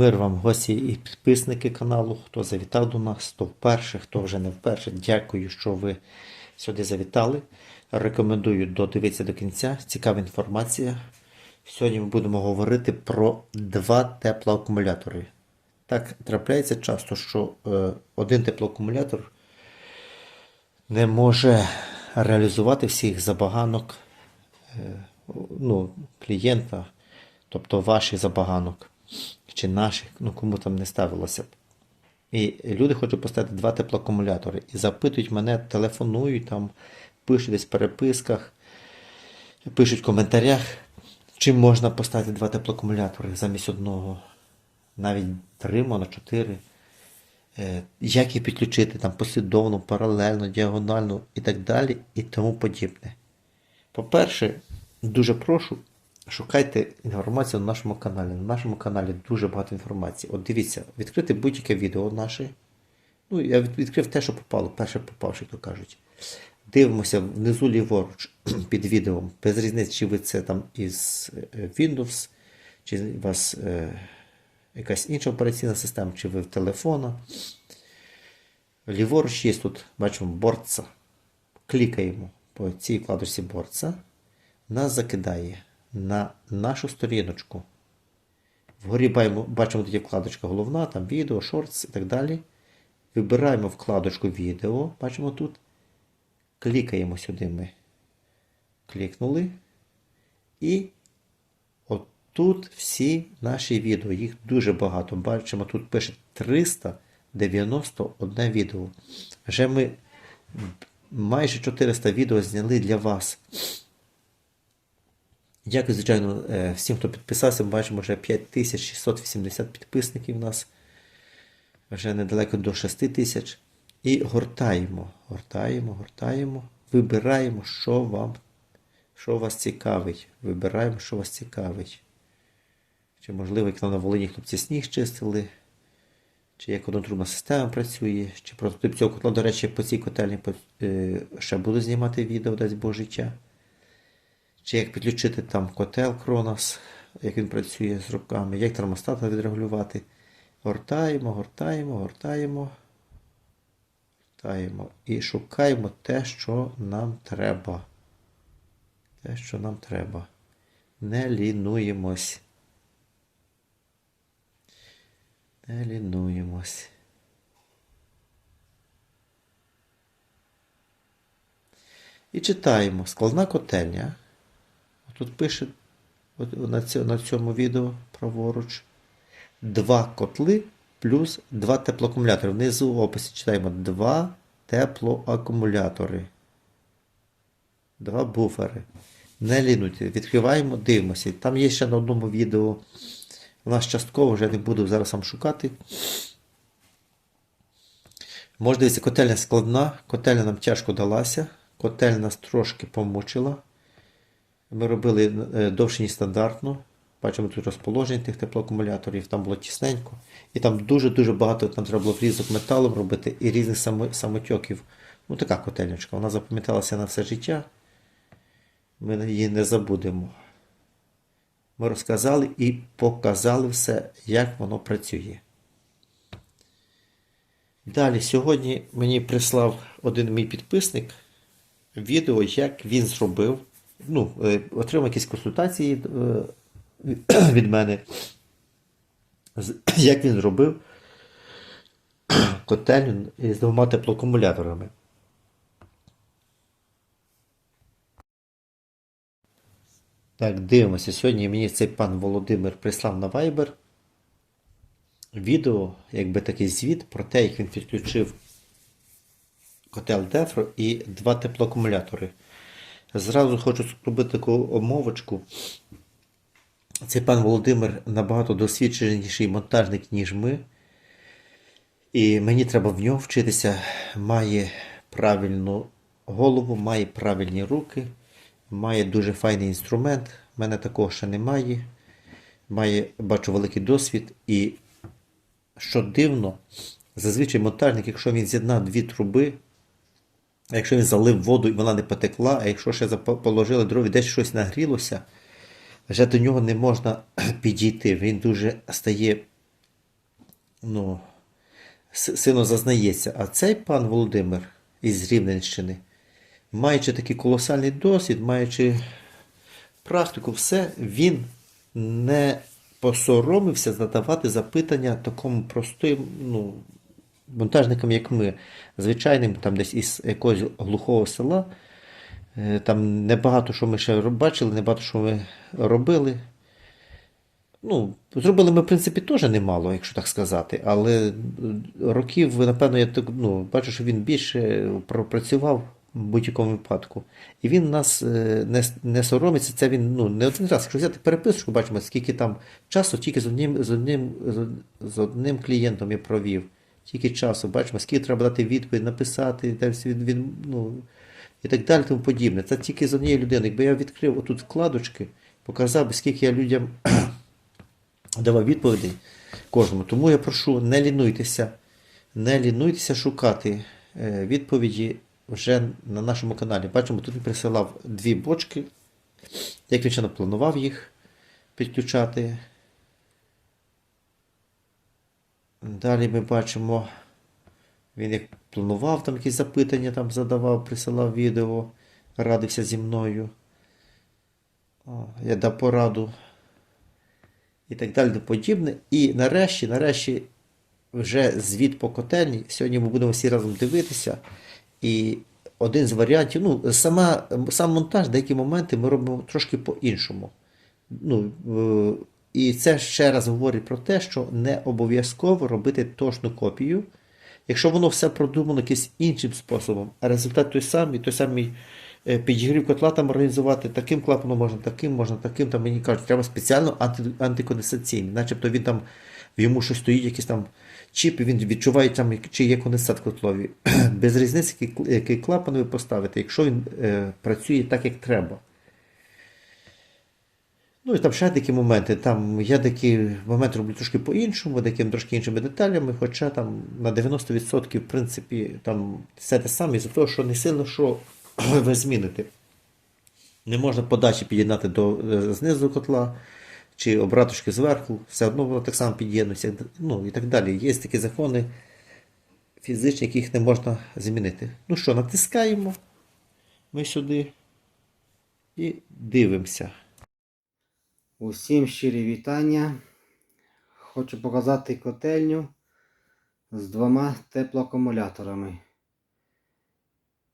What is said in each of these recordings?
Мир вам, гості і підписники каналу, хто завітав до нас, хто вперше, хто вже не вперше. Дякую, що ви сюди завітали. Рекомендую додивитися до кінця. Цікава інформація. Сьогодні ми будемо говорити про два теплоакумулятори. Так трапляється часто, що е, один теплоакумулятор не може реалізувати всіх забаганок е, ну, клієнта, тобто ваших забаганок чи наших, ну кому там не ставилося б. І люди хочуть поставити два теплоакумулятори. І запитують мене, телефонують, там, пишуть десь в переписках, пишуть в коментарях, чим можна поставити два теплоакумулятори замість одного, навіть три, можна чотири. Е, Як їх підключити там послідовно, паралельно, діагонально і так далі, і тому подібне. По-перше, дуже прошу, шукайте інформацію на нашому каналі. На нашому каналі дуже багато інформації. От дивіться, відкрити будь-яке відео наше. Ну, я відкрив те, що попало, перше попавши, то кажуть. Дивимося внизу ліворуч під відео, без різниці, чи ви це там із е, Windows, чи у вас е, якась інша операційна система, чи ви в телефона. Ліворуч є тут, бачимо, борца. Клікаємо по цій вкладочці борца. Нас закидає на нашу сторіночку. Вгорі бачимо, тут є вкладочка головна, там відео, шортс і так далі. Вибираємо вкладочку відео, бачимо тут. Клікаємо сюди ми. Клікнули. І отут всі наші відео. Їх дуже багато. Бачимо, тут пише 391 відео. Вже ми майже 400 відео зняли для вас. Дякую, звичайно, е, всім, хто підписався. Ми бачимо вже 5680 підписників у нас. Вже недалеко до 6 тисяч. І гортаємо, гортаємо, гортаємо, вибираємо, що вам, що вас цікавить. Вибираємо, що вас цікавить. Чи, можливо, як на Волині хлопці сніг чистили, чи як однотрубна система працює, чи прототип цього котла, до речі, по цій котельні е, ще буду знімати відео, дасть Бог життя. Чи як підключити там котел Кронос, як він працює з руками, як термостат відрегулювати. Гортаємо, гортаємо, гортаємо. Гортаємо. І шукаємо те, що нам треба. Те, що нам треба. Не лінуємось. Не лінуємось. І читаємо. Складна котельня. Тут пише на, цьому, відео праворуч. Два котли плюс два теплоакумулятори. Внизу в описі читаємо два теплоакумулятори. Два буфери. Не лінуйте. Відкриваємо, дивимося. Там є ще на одному відео. У нас частково вже не буду зараз вам шукати. Може дивитися, котельня складна, котельня нам тяжко далася, котельня нас трошки помучила. Ми робили е, довше, ніж стандартно. Бачимо тут розположення тих теплоакумуляторів, там було тісненько. І там дуже-дуже багато там треба було врізок металом робити і різних само- самотьоків. Ну, така котельничка. Вона запам'яталася на все життя. Ми її не забудемо. Ми розказали і показали все, як воно працює. Далі, сьогодні мені прислав один мій підписник відео, як він зробив. Ну, е, отримав якісь консультації е, від мене, як він зробив котельню з двома теплоакумуляторами. Так, дивимося. Сьогодні мені цей пан Володимир прислав на Viber відео, якби такий звіт про те, як він підключив котел Дефро і два теплоакумулятори. Зразу хочу зробити таку омовочку. Цей пан Володимир набагато досвідченіший монтажник, ніж ми. І мені треба в нього вчитися. Має правильну голову, має правильні руки, має дуже файний інструмент. У мене такого ще немає. Має, бачу, великий досвід. І що дивно, зазвичай монтажник, якщо він з'єднав дві труби, а якщо він залив воду і вона не потекла, а якщо ще положили дров і десь щось нагрілося, вже до нього не можна підійти. Він дуже стає ну, сильно зазнається. А цей пан Володимир із Рівненщини, маючи такий колосальний досвід, маючи практику, все, він не посоромився задавати запитання такому простим, ну, монтажникам, як ми, звичайним там десь із якогось глухого села. Е, Там небагато що ми ще бачили, небагато що ми робили. Ну, зробили ми, в принципі, теж немало, якщо так сказати. Але років, напевно, я так, ну, бачу, що він більше пропрацював в будь-якому випадку. І він нас е, не, не соромиться. Це він ну, не один раз. Якщо взяти переписку, бачимо, скільки там часу тільки з одним, з одним, з одним клієнтом я провів. Тільки часу, бачимо, скільки треба дати відповідь, написати, від, від, ну, і так далі, тому подібне. Це тільки з однієї людини. Якби я відкрив отут вкладочки, показав би, скільки я людям давав відповідей кожному. Тому я прошу, не лінуйтеся, не лінуйтеся шукати е, відповіді вже на нашому каналі. Бачимо, тут він присилав дві бочки, як він ще напланував їх підключати. Далі ми бачимо, він як планував там якісь запитання, там задавав, присилав відео, радився зі мною. Я дав пораду і так далі тому подібне. І нарешті, нарешті, вже звіт по котельні. Сьогодні ми будемо всі разом дивитися. І один з варіантів, ну, сама, сам монтаж, деякі моменти ми робимо трошки по-іншому. Ну, е, і це ще раз говорить про те, що не обов'язково робити точну копію. Якщо воно все продумано якимось іншим способом, а результат той самий, той самий е, підігрів котла там організувати, таким клапаном можна, таким, можна, таким, там мені кажуть, треба спеціально анти, антиконденсаційний. Начебто він там, в йому щось стоїть, якийсь там чіп, і він відчуває, там, чи є конденсат котлові. Без різниці, який, клапан ви поставите, якщо він е, працює так, як треба. Ну і там ще такі моменти. Там я такі моменти роблю трошки по-іншому, таким трошки іншими деталями, хоча там на 90% в принципі там все те саме, із-за того, що не сильно що ви зміните. Не можна подачі під'єднати до е, знизу котла чи обраточки зверху, все одно воно так само під'єднується, ну і так далі. Є такі закони фізичні, яких не можна змінити. Ну що, натискаємо ми сюди і дивимося. Усім щирі вітання. Хочу показати котельню з двома теплоакумуляторами.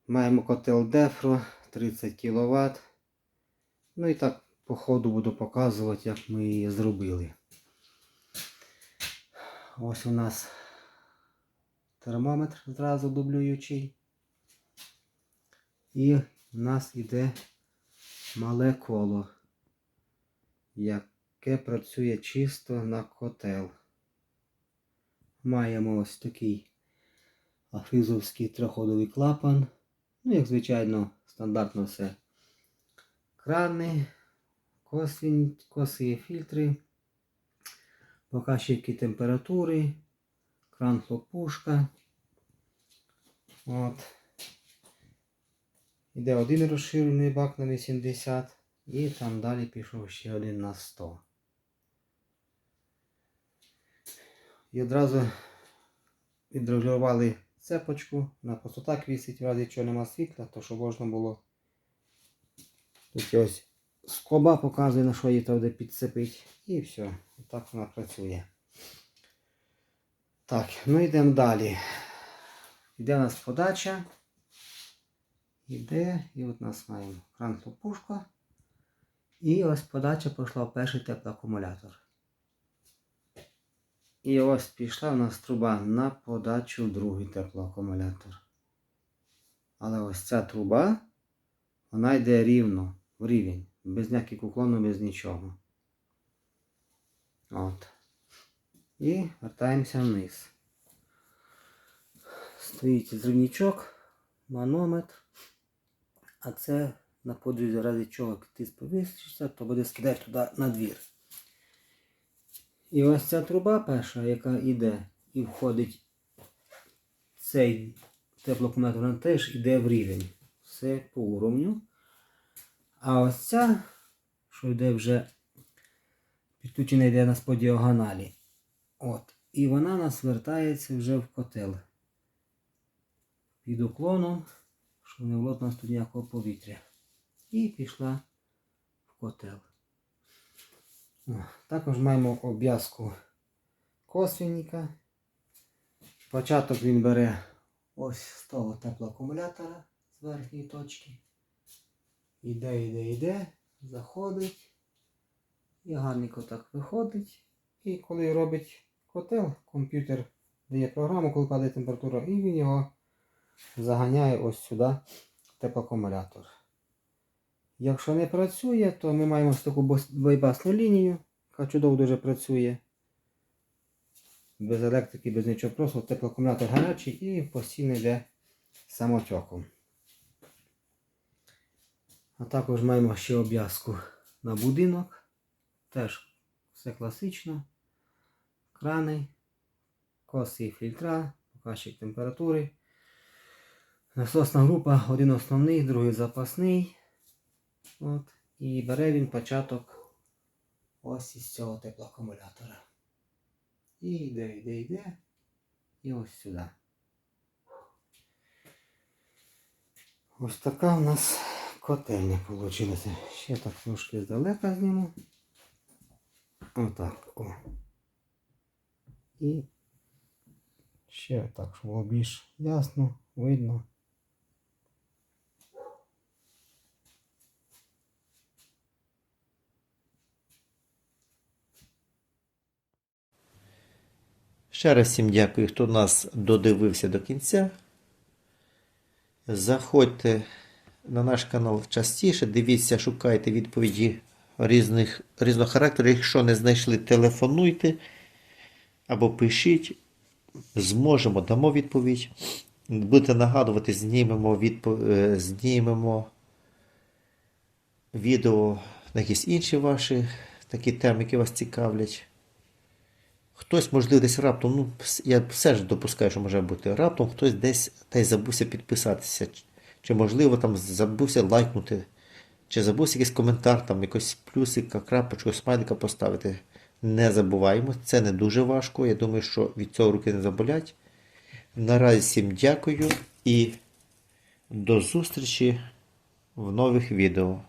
Маємо котел Дефро 30 кВт. Ну і так по ходу буду показувати, як ми її зробили. Ось у нас термометр зразу дублюючий. І в нас іде мале коло яке працює чисто на котел. Маємо ось такий афризовський триходовий клапан. Ну, як звичайно, стандартно все. Крани, косвін, косі фільтри, показчики температури, кран хлопушка. От. Іде один розширений бак на 80 і там далі пішов ще один на 100. І одразу відрегулювали цепочку. На просто так вісить, в разі якщо нема світла, то щоб можна було. Тут ось скоба показує, на що її треба підцепити. І все. Так вона працює. Так, ну йдемо далі. Йде у нас подача. Іде, і от у нас маємо кран хлопушка. І ось подача пішла в перший теплоакумулятор. І ось пішла у нас труба на подачу в другий теплоакумулятор. Але ось ця труба, вона йде рівно, в рівень, без ніяких уклону, без нічого. От. І вертаємося вниз. Стоїть зрівничок, манометр. А це на подвір'ї, ради чого ти сповістишся, то буде скидати туди на двір. І ось ця труба перша, яка йде і входить цей теплоакумулятор, вона теж йде в рівень. Все по уровню. А ось ця, що йде вже підключена йде нас по діагоналі. От. І вона нас вертається вже в котел. Під уклоном, щоб не було у нас тут ніякого повітря. І пішла в котел. Також маємо обв'язку косвінника. Початок він бере ось з того теплоакумулятора з верхньої точки. Іде, іде, іде, заходить. І гарненько так виходить. І коли робить котел, комп'ютер дає програму, коли падає температура, і він його заганяє ось сюди теплоакумулятор. Якщо не працює, то ми маємо ось таку байпасну лінію, яка чудово дуже працює. Без електрики, без нічого, просто теплоакумулятор гарячий і постійно йде самотоком. А також маємо ще обв'язку на будинок. Теж все класично. Крани, коси і фільтра, показчик температури. Насосна група, один основний, другий запасний. От. І бере він початок ось із цього теплоакумулятора. І йде, йде, йде. І ось сюди. Ось така у нас котельня вийшла. Ще так трошки здалека зніму. Отак. О. І ще так, щоб було більш ясно, видно. Ще раз всім дякую, хто нас додивився до кінця. Заходьте на наш канал частіше, дивіться, шукайте відповіді різних, різного характеру. Якщо не знайшли, телефонуйте або пишіть. Зможемо, дамо відповідь. Будете нагадувати, знімемо, відпо... е, знімемо відео на якісь інші ваші такі теми, які вас цікавлять. Хтось, можливо, десь раптом, ну, я все ж допускаю, що може бути. Раптом хтось десь та й забувся підписатися. Чи- можливо, там забувся лайкнути, чи забувся якийсь коментар, там якось плюсика, крапочку, смайлика поставити. Не забуваємо, це не дуже важко. Я думаю, що від цього руки не заболять. Наразі всім дякую і до зустрічі в нових відео.